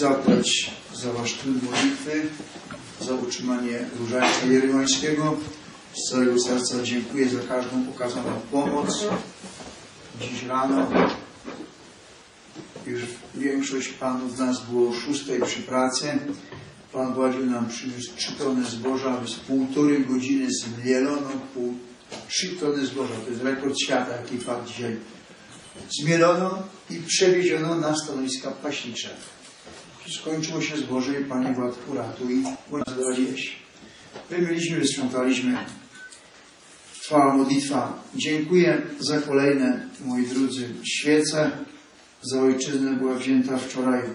zadbać za Wasz tłum modlitwy, za utrzymanie Różańca Jerymańskiego. Z całego serca dziękuję za każdą pokazaną pomoc. Dziś rano już większość Panów z nas było o szóstej przy pracy. Pan Władził nam przyniósł trzy tony zboża, z półtorej godziny zmielono pół, trzy tony zboża. To jest rekord świata, jaki padł dzisiaj. Zmielono i przewieziono na stanowiska paśnicze. Skończyło się zboże i Panie Władku ratuj, bądź zadowoliłeś. Wymyliśmy, wysprzątaliśmy. Trwała modlitwa. Dziękuję za kolejne, moi drodzy, świece. Za ojczyznę była wzięta wczoraj e,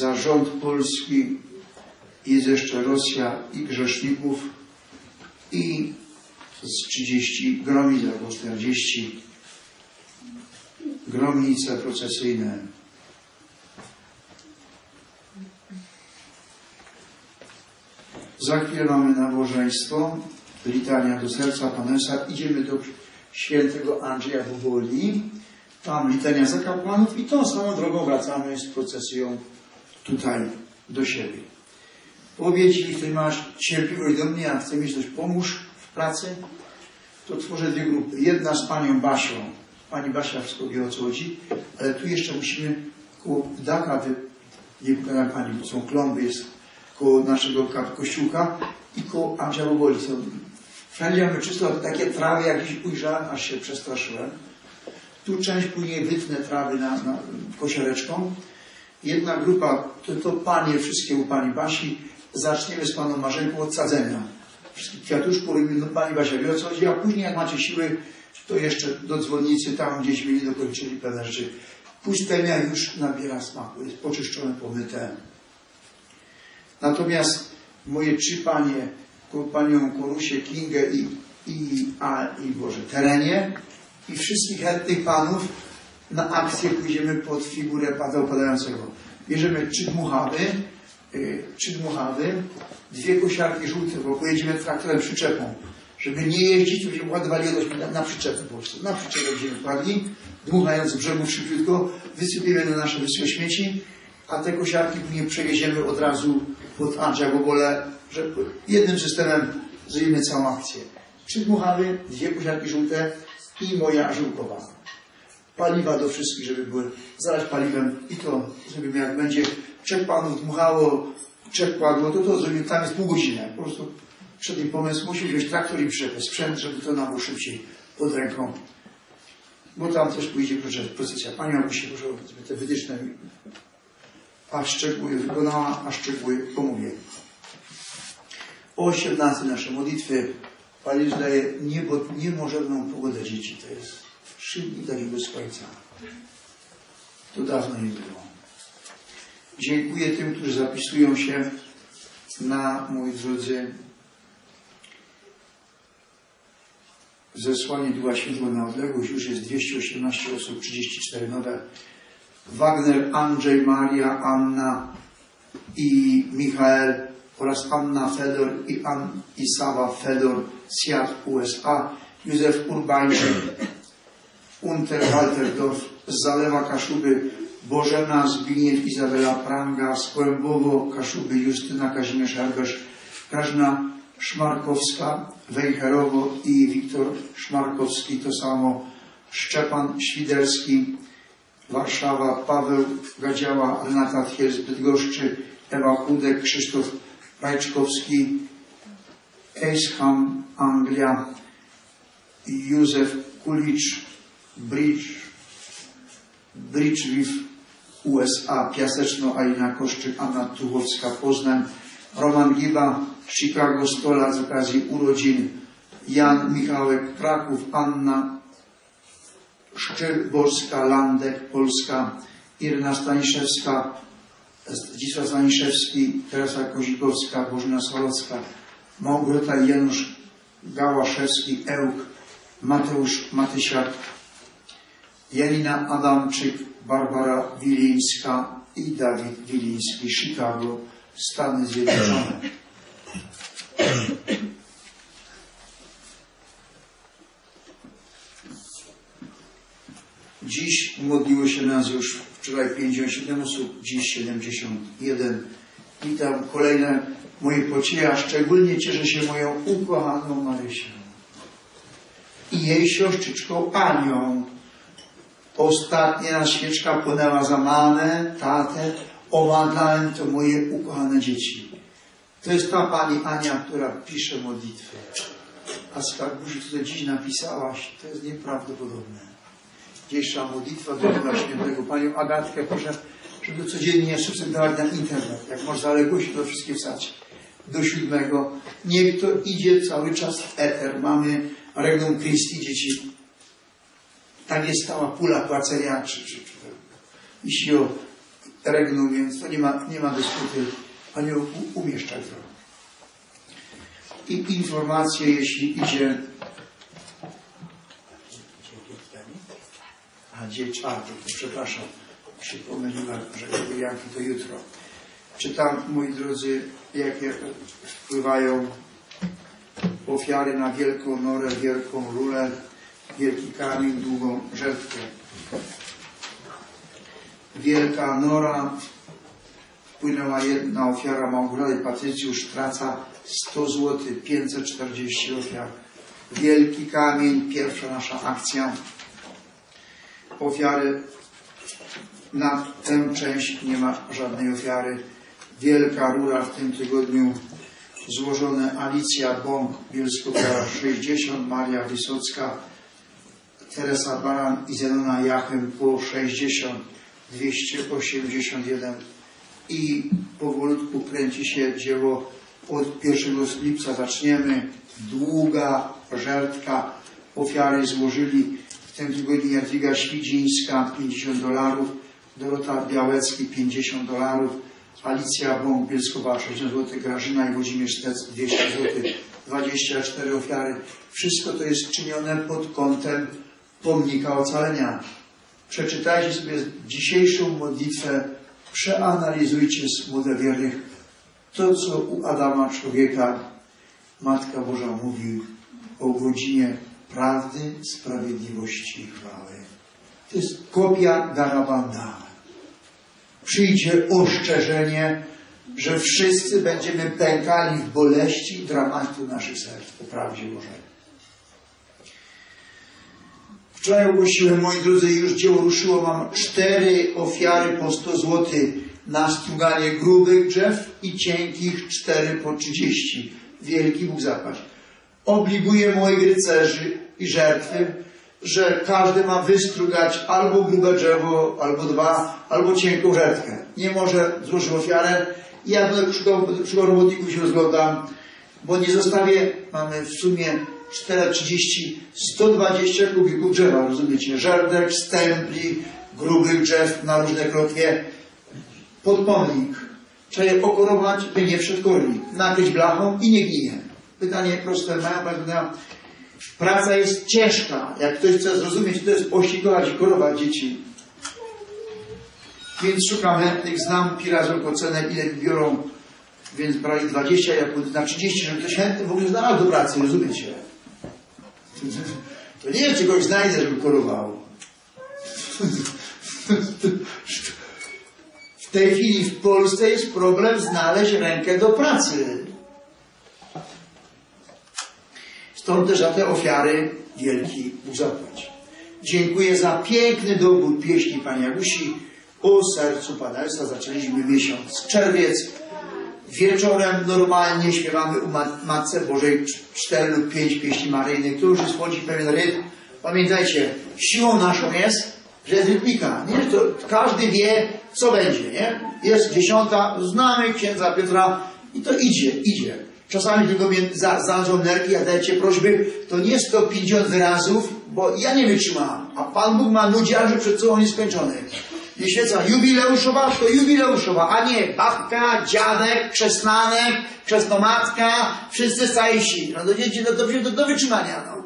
za rząd polski jest jeszcze Rosja i grzeszników i z 30 gromic albo 40 gromnice procesyjne. Za chwilę mamy nabożeństwo, litania do serca Panesa. Idziemy do świętego Andrzeja Boboli. Tam litania za kapłanów i tą samą drogą wracamy z procesją tutaj do siebie. Powiedz, jeśli ty masz cierpliwość do mnie, a chcę mieć coś, pomóż w pracy, to tworzę dwie grupy. Jedna z panią Basią. Pani Basia wszystko wie o co chodzi, ale tu jeszcze musimy koło daka, pokazała pani, bo są klomby, jest koło naszego kościółka i koło Andrzeja Boboli. Wszędzie czysto takie trawy, jak gdzieś ujrzałem, aż się przestraszyłem. Tu część później wytnę trawy na, na. Jedna grupa, to, to panie, wszystkie u pani Basi, zaczniemy z paną Marzenką od sadzenia. Wszystkich kwiatuszków robimy, no pani Basia wie o co chodzi, a później jak macie siły, to jeszcze do dzwonnicy, tam gdzieś mieli dokończyli pewne rzeczy. Pustynia już nabiera smaku, jest poczyszczone, pomyte. Natomiast moje trzy panie, panią Korusię, Kingę i, i, a, i Boże, Terenie i wszystkich chętnych panów na akcję pójdziemy pod figurę pada upadającego. Bierzemy trzy dmuchawy, yy, trzy dmuchawy, dwie kosiarki żółte, bo pojedziemy traktorem przyczepą. Żeby nie jeździć, będziemy ładowali na, na przyczepę po prostu. Na przyczepę będziemy wpadli, dmuchając z brzegów szybciutko, wysypiemy na nasze wyschłe śmieci, a te kosiarki później przewieziemy od razu pod Andrzeja Bobole, że jednym systemem zrobimy całą akcję. Trzy dmuchawy, dwie kosiarki żółte i moja żółkowa. Paliwa do wszystkich, żeby były zalać paliwem i to zrobimy jak będzie trzech panów dmuchało, trzech kładło, to to zrobimy, tam jest pół godziny. Po prostu przed tym pomysł musi wziąć traktor i przepę, sprzęt, żeby to nam było szybciej pod ręką. Bo tam też pójdzie procesja. Pani Agusie, proszę, żeby te wytyczne a szczegóły wykonała, a szczegóły pomówię. O 18 nasze modlitwy Pani daje niebo, niemożebną pogodę dzieci. To jest trzy dni takiego słońca. To dawno nie było. Dziękuję tym, którzy zapisują się na, moi drodzy, zesłanie Ducha Świętego na odległość. Już jest 218 osób, 34 nowe. Wagner, Andrzej, Maria, Anna i Michael oraz Anna Fedor i, An, i Sava Fedor, Seattle, USA, Józef Urbańczyk, Unter Walterdorf, z Zalewa Kaszuby, Bożena Zbigniew, Izabela Pranga, z Kłębowo, Kaszuby, Justyna Kazimierz Herbesz, Grażyna Szmarkowska, Wejherowo i Wiktor Szmarkowski, to samo Szczepan Świderski, Warszawa, Paweł Gadziała, Renata Thiel z Bydgoszczy, Ewa Chudek, Krzysztof Rajczkowski, Eisham, Anglia, Józef Kulicz, Bridge, Bridgeville, USA, Piaseczno, Alina Koszczyk, Anna Tuchowska, Poznań, Roman Giba, Chicago, Stola z okazji urodzin, Jan Michałek, Kraków, Anna Szczyrborska, Landek, Polska, Irna Staniszewska, Zdzisław Staniszewski, Teresa Kozikowska, Bożena Solocka, Małgorzata Janusz Gałaszewski, Ełk, Mateusz Matysiak, Janina Adamczyk, Barbara Wilińska i Dawid Wiliński, Chicago, Stany Zjednoczone. Dziś modliło się nas już wczoraj 57 osób, dziś 71 Witam kolejne moje pociechy, a szczególnie cieszę się moją ukochaną Marysią i jej siostrzyczką Anią. Ostatnia raz świeczka płynęła za mamę, tatę, omawiałem to moje ukochane dzieci. To jest ta pani Ania, która pisze modlitwę. A skarbusi, co dziś napisałaś, to jest nieprawdopodobne. Dzisiejsza modlitwa do Ducha Świętego. Panią Agatkę proszę, żeby codziennie subskrybować na internet. Jak może zaległości, to wszystkie wsać. Do siódmego. Niech to idzie cały czas w eter. Mamy Regnum Christi, dzieci. Tak jest stała pula płacenia, czy, czy, czy jeśli o Regnum, więc to nie ma, nie ma dysputy. Panią umieszczaj to. I informacje, jeśli idzie A dzień czwartek, przepraszam, się pomyliłem, że Janki to jutro. Czytam, moi drodzy, jakie wpływają ofiary na wielką norę, wielką rulę, wielki kamień, długą żertwę. Wielka nora, wpłynęła jedna ofiara Małgorzaty Patrycjusz, traca 100 zł, 540 ofiar. Wielki kamień, pierwsza nasza akcja. Ofiary na tę część nie ma żadnej ofiary. Wielka rura w tym tygodniu złożone Alicja Bąk, Bielsko-Biała 60, Maria Wysocka, Teresa Baran i Zenona Jachem po 60, 281 i powolutku kręci się dzieło od 1 lipca zaczniemy. Długa żertka. Ofiary złożyli tym tygodniu Jadwiga Świdzińska 50 dolarów, Dorota Białecki 50 dolarów, Alicja Bąk Bielskowa 60 zł, Grażyna i Włodzimierz Stec 200 zł, 24 ofiary. Wszystko to jest czynione pod kątem pomnika ocalenia. Przeczytajcie sobie dzisiejszą modlitwę, przeanalizujcie z młode wiernych to, co u Adama człowieka Matka Boża mówi o godzinie prawdy, sprawiedliwości i chwały. To jest kopia Garabanda. Przyjdzie oszczerzenie, że wszyscy będziemy pękali w boleści i dramatu naszych serc po prawdzie Bożej. Wczoraj ogłosiłem, moi drodzy, już dzieło ruszyło. Mam cztery ofiary po 100 zł na struganie grubych drzew i cienkich cztery po 30. Wielki Bóg zapłać. Obliguję moich rycerzy i żertwy, że każdy ma wystrugać albo grube drzewo, albo dwa, albo cienką żertkę. Nie może złożyć ofiarę. Ja przy robotniku się rozglądam, bo nie zostawię, mamy w sumie 4,30, 120 kubików drzewa, rozumiecie? Żerdek, stępli, grubych drzew na różne krotwie. Pod pomnik. Trzeba je okorować, by nie wszedł kornik. Nakryć blachą i nie ginie. Pytanie proste, mają Państwo Praca jest ciężka. Jak ktoś chce zrozumieć, to jest pościgować i korować dzieci. Więc szukam chętnych, znam pirazów ocenę, ile biorą, więc brali 20, ja na 30, żeby ktoś chętny w ogóle znalazł do pracy, rozumiecie? To nie wiem, czy kogoś znajdę, żeby korował. W tej chwili w Polsce jest problem znaleźć rękę do pracy. Stąd też za te ofiary wielki Bóg zapłać. Dziękuję za piękny dobór pieśni Pani Agusi. O sercu Pana Jezusa zaczęliśmy miesiąc czerwiec. Wieczorem normalnie śpiewamy u Matce Bożej cztery lub pięć pieśni maryjnych. Tu już wchodzi pewien rytm. Pamiętajcie, siłą naszą jest, że jest rytmika. Nie? To każdy wie, co będzie. Nie? Jest dziesiąta, znamy księdza Piotra i to idzie, idzie. Czasami tylko mnie za, za nerki, a dajcie prośby, to nie 150 wyrazów, bo ja nie wytrzymam. A Pan Bóg ma nudziarzy przed sobą nieskończony. Nie świeca jubileuszowa, to jubileuszowa, a nie babka, dziadek, krzesnanek, krzesnomatka, wszyscy siły. No to dzieci, no do, do wytrzymania, no.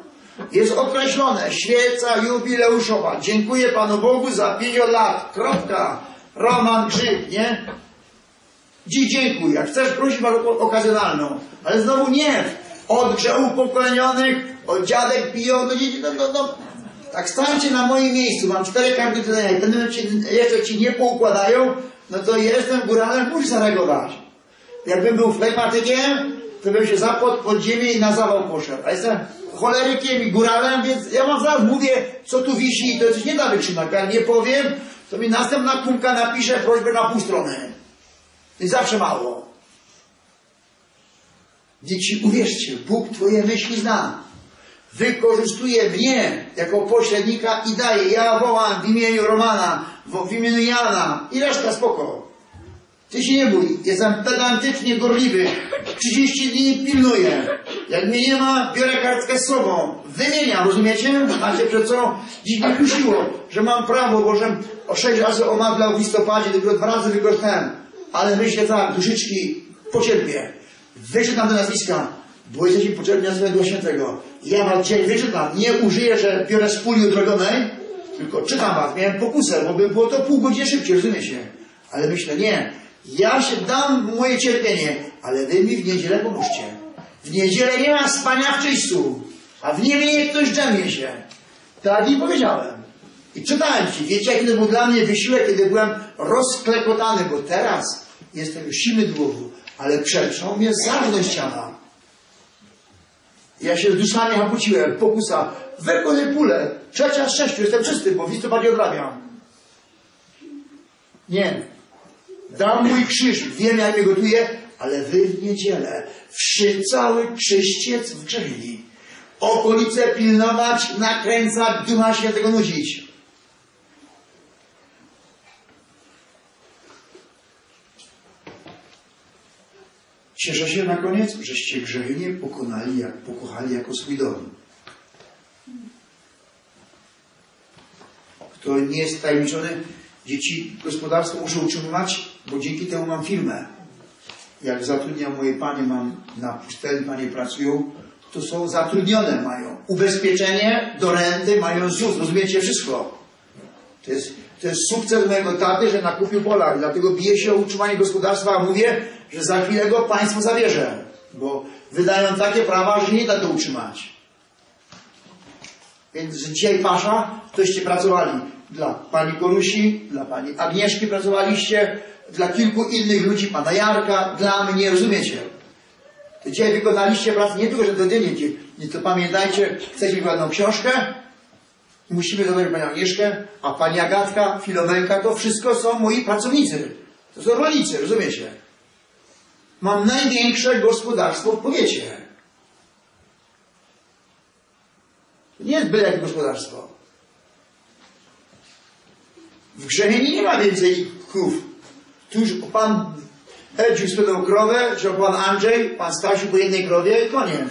Jest określone, świeca jubileuszowa. Dziękuję Panu Bogu za 50 lat. Kropka. Roman Grzyb, nie? Dziś dziękuję. Jak chcesz prosić, okazjonalną. Ale znowu nie. Od grzechów pokolenionych, od dziadek piją, no dzieci, no, no, no. Tak stańcie na moim miejscu. Mam cztery karty czytania. Jak ten jeszcze ci nie poukładają, no to jestem góralem, muszę zareagować. Jakbym był flegmatykiem, to bym się zapadł pod ziemię i na zawał poszedł. A jestem cholerykiem i góralem, więc ja wam zaraz mówię, co tu wisi i to coś nie da wytrzymać. Jak nie powiem, to mi następna kumka napisze prośbę na pół strony. I zawsze mało. Dzieci, uwierzcie, Bóg Twoje myśli zna. Wykorzystuje mnie jako pośrednika i daje. Ja wołam w imieniu Romana, w, imieniu Jana i reszta spoko. Ty się nie bój, jestem pedantycznie gorliwy. 30 dni pilnuję. Jak mnie nie ma, biorę kartkę z sobą. Wymieniam, rozumiecie? Macie przed sobą. Dziś mnie kusiło, że mam prawo, bo że o 6 razy omadlał w listopadzie, tylko dwa razy wykorzystałem. Ale tak, duszyczki, pocierpię. Wyczytam te nazwiska, bo jesteście potrzebni na Ducha Świętego. Ja was dzisiaj wyczytam. Nie użyję, że biorę z puli tylko czytam was. Miałem pokusę, bo by było to pół godziny szybciej, rozumiecie? Ale myślę, nie. Ja się dam moje cierpienie, ale wy mi w niedzielę pomóżcie. W niedzielę nie ma spania w czyśćcu, a w niemię ktoś drzemie się. Tak i powiedziałem. I czytałem ci. Wiecie, jaki to był dla mnie wysiłek, kiedy byłem rozklekotany, bo teraz jestem już silny głowu, ale przeczą mnie zawsze ściana. Ja się z duszami hapuciłem, pokusa, wykonaj pulę, trzecia z sześciu, jestem czysty, bo w listopadzie odrabiam. Nie. Dam mój krzyż, wiem jak mnie gotuje, ale wy w niedzielę, wszy cały czyściec w grzechni. Okolice pilnować, nakręcać, Ducha Świętego nudzić. Cieszę się na koniec, żeście grzechy nie pokonali, jak pokochali jako swój dom. Kto nie jest tajemniczony, dzieci gospodarstwo muszę utrzymywać, bo dzięki temu mam firmę. Jak zatrudniam moje panie, mam na pustelni panie pracują, to są zatrudnione, mają ubezpieczenie do renty, mają ZUS, rozumiecie wszystko. To jest, to jest sukces mojego taty, że nakupił Polak, dlatego bije się o utrzymanie gospodarstwa, a mówię, że za chwilę go państwo zabierze, bo wydają takie prawa, że nie da to utrzymać. Więc dzisiaj pasza, toście pracowali dla pani Korusi, dla pani Agnieszki pracowaliście, dla kilku innych ludzi, pana Jarka, dla mnie, rozumiecie? Dzisiaj wykonaliście pracę nie tylko, że do dziennie, nie to pamiętajcie, chcecie ładną książkę, musimy zadać panią Agnieszkę, a pani Agatka, Filomenka, to wszystko są moi pracownicy. To są rolnicy, rozumiecie? Mam największe gospodarstwo w powiecie. Nie jest byle gospodarstwo. W Grzechini nie ma więcej krów. Tu już pan Edziu sprzedał krowę, że pan Andrzej, pan Stasiu po jednej krowie i koniec.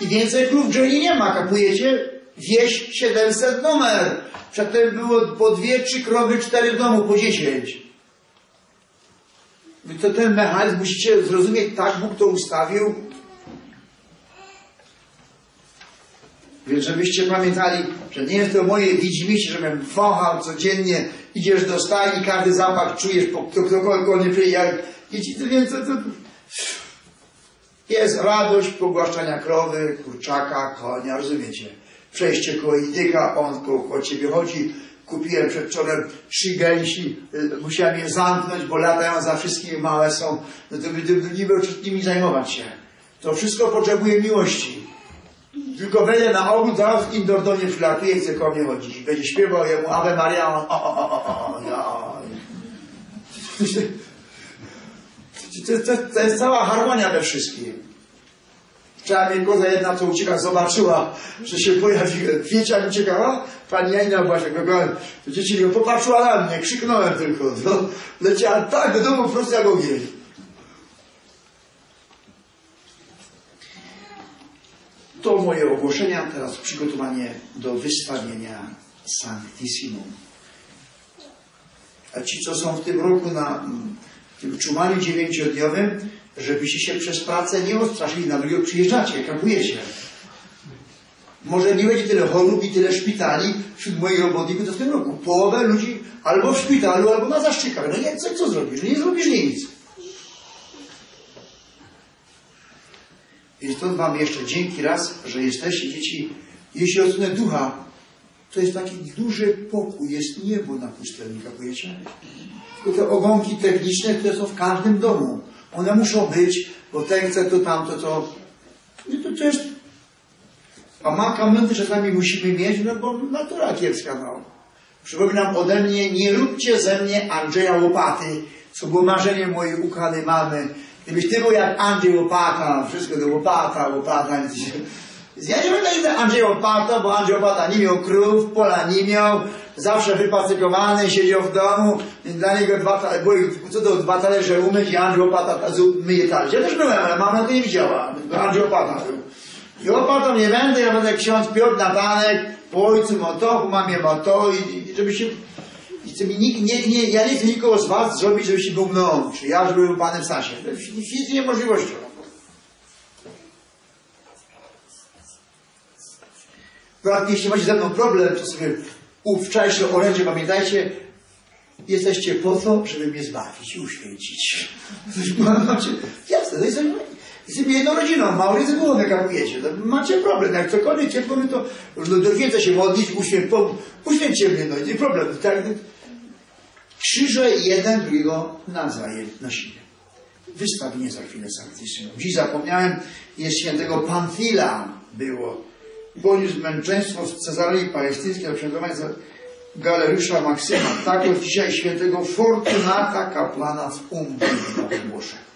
I więcej krów w Grzechini nie ma, kapujecie? Wieś 700 numer. Przedtem było po dwie, trzy krowy, cztery w domu, po dziesięć. To ten mechanizm musicie zrozumieć, tak Bóg to ustawił. Więc żebyście pamiętali, że nie jest to moje widzimisię, żebym wąchał codziennie, idziesz do stajni, każdy zapach czujesz, po, kto, ktokolwiek nie przyjdzie, więc to, to, jest radość pogłaszczania krowy, kurczaka, konia, rozumiecie? Przejście koło indyka, on koło, ciebie chodzi, kupiłem przedwczoraj trzy gęsi, musiałem je zamknąć, bo latają za wszystkimi, małe są, no to by nie był nimi zajmować się. To wszystko potrzebuje miłości. Tylko wejdę na ogród, zaraz indoor do mnie i chce koło mnie chodzić. Będzie śpiewał jemu Ave Maria, on o, o, o, o, o. To, to, to jest cała harmonia we wszystkim. Wczoraj mnie koza jedna, co ucieka, zobaczyła, że się pojawi. Jak uciekała? Pani Janina właśnie, biegałem. To dzieci popatrzyła na mnie, krzyknąłem tylko. No, leciała tak do domu prosto jak ogień. To moje ogłoszenia, teraz przygotowanie do wystawienia Sanctissimum. A ci, co są w tym roku na tym czumaniu dziewięciodniowym, żebyście się przez pracę nie odstraszyli, na drugiego przyjeżdżacie, kapujecie. Może nie będzie tyle chorób i tyle szpitali wśród moich robotników to w tym roku. Połowę ludzi albo w szpitalu, albo na zaszczykach. No nie, co, co zrobisz? No nie zrobisz nic. I stąd Wam jeszcze dzięki raz, że jesteście dzieci. Jeśli odsunę ducha, to jest taki duży pokój, jest niebo na pustelni, kapujecie? Te ogonki techniczne, które są w każdym domu. One muszą być, bo ten chce to, tamto, to. No to, jest... A mankamenty czasami musimy mieć, no bo natura kiepska, no. Przypominam ode mnie, nie róbcie ze mnie Andrzeja Łopaty, co było marzeniem mojej ukochanej mamy. Gdybyś ty był jak Andrzej Łopata, wszystko to Łopata, Łopata. Ja nie będę Andrzej Łopata, bo Andrzej Łopata nie miał krów, pola nie miał, zawsze wypacykowany, siedział w domu, dla niego dwa, ta- było co do dwa talerze umyć i Andrzej Łopata z- myje talerze. Ja też byłem, ale mama to nie widziała, to Andrzej Łopata był. I Łopatą nie będę, ja będę ksiądz Piotr Natanek, po ojcu ma to, po mamie ma to i, i żeby się i chce mi nikt, nie, nie, ja nie chcę nikogo z was zrobić, żebyście był mną, czy ja, żeby był panem Sasiem. To jest fizycznie niemożliwością. Jeśli macie ze mną problem, to sobie u wczorajsze orędzie pamiętajcie, jesteście po to, żeby mnie zbawić i uświęcić. Jasne, to jest, jesteśmy jedną rodziną, Maurycy głowę kapujecie, macie problem, jak cokolwiek powiem, to no, do się modlić, uświę, po, uświęćcie mnie, no nie problem. Tak, krzyże jeden drugiego nawzajem nosimy. Wystawienie za chwilę sankcji Dziś zapomniałem, jest świętego Pamfila było. Poniósł męczeństwo w Cezarei Palestyńskiej do prześladowania za Galerysza Maksyma. Tak od dzisiaj świętego Fortunata kapłana w Umbrii ogłoszę.